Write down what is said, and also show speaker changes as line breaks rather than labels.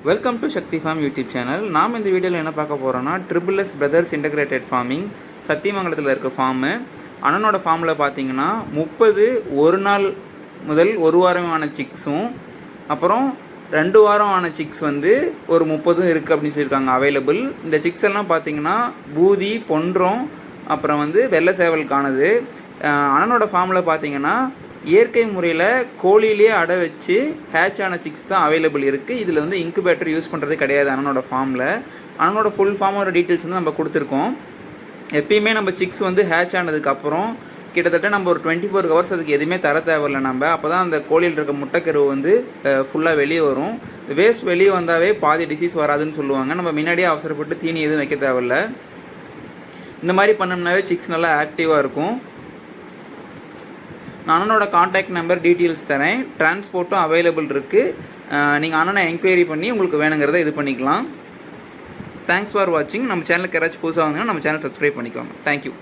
Welcome to Sakthi farm YouTube channel நாம் இந்த வீடியோவில் என்ன பார்க்க போகிறோம்னா triple S brothers integrated farming சத்தியமங்கலத்தில் இருக்க ஃபார்மு அண்ணனோட ஃபார்மில் பார்த்தீங்கன்னா முப்பது ஒரு நாள் முதல் ஒரு வாரமான சிக்ஸும் அப்புறம் ரெண்டு வாரம் ஆன சிக்ஸ் வந்து ஒரு முப்பதும் இருக்குது அப்படின்னு சொல்லியிருக்காங்க அவைலபிள் இந்த சிக்ஸ் எல்லாம் பார்த்தீங்கன்னா பூதி பொன்றம் அப்புறம் வந்து வெள்ளை சேவலுக்கானது அண்ணனோட ஃபார்மில் பார்த்தீங்கன்னா இயற்கை முறையில் கோழிலேயே அடை வச்சு ஹேட்ச் ஆன சிக்ஸ் தான் அவைலபிள் இருக்குது இதில் வந்து இன்குபேட்டர் யூஸ் பண்ணுறது கிடையாது அண்ணனோட ஃபார்மில் அண்ணனோட ஃபுல் ஃபார்மோட டீட்டெயில்ஸ் வந்து நம்ம கொடுத்துருக்கோம். எப்பயுமே நம்ம சிக்ஸ் வந்து ஹேட்ச் ஆனதுக்கப்புறம் கிட்டத்தட்ட நம்ம ஒரு டுவெண்ட்டி ஃபோர் ஹவர்ஸ் அதுக்கு எதுவுமே தர தேவையில்ல நம்ம. அப்போ தான் அந்த கோழியில் இருக்க முட்டைக்கருவு வந்து ஃபுல்லாக வெளியே வரும். வேஸ்ட் வெளியே வந்தாவே பாதி டிசீஸ் வராதுன்னு சொல்லுவாங்க. நம்ம முன்னாடியே அவசரப்பட்டு தீனி எதுவும் வைக்க தேவையில்ல. இந்த மாதிரி பண்ணோம்னாவே சிக்ஸ் நல்லா ஆக்டிவாக இருக்கும். நான் அண்ணனோட காண்டாக்ட் நம்பர் டீட்டெயில்ஸ் தரேன். டிரான்ஸ்போர்ட்டும் அவைலபிள் இருக்குது நீங்கள் அண்ணனை என்கொயரி பண்ணி உங்களுக்கு வேணுங்கிறத இது பண்ணிக்கலாம். தேங்க்ஸ் ஃபார் வாட்சிங் நம்ம சேனலுக்கு யாராச்சும் புதுசாக வந்தீங்கன்னா நம்ம சேனல் சப்ஸ்கிரைப் பண்ணிக்கோங்க. தேங்க்யூ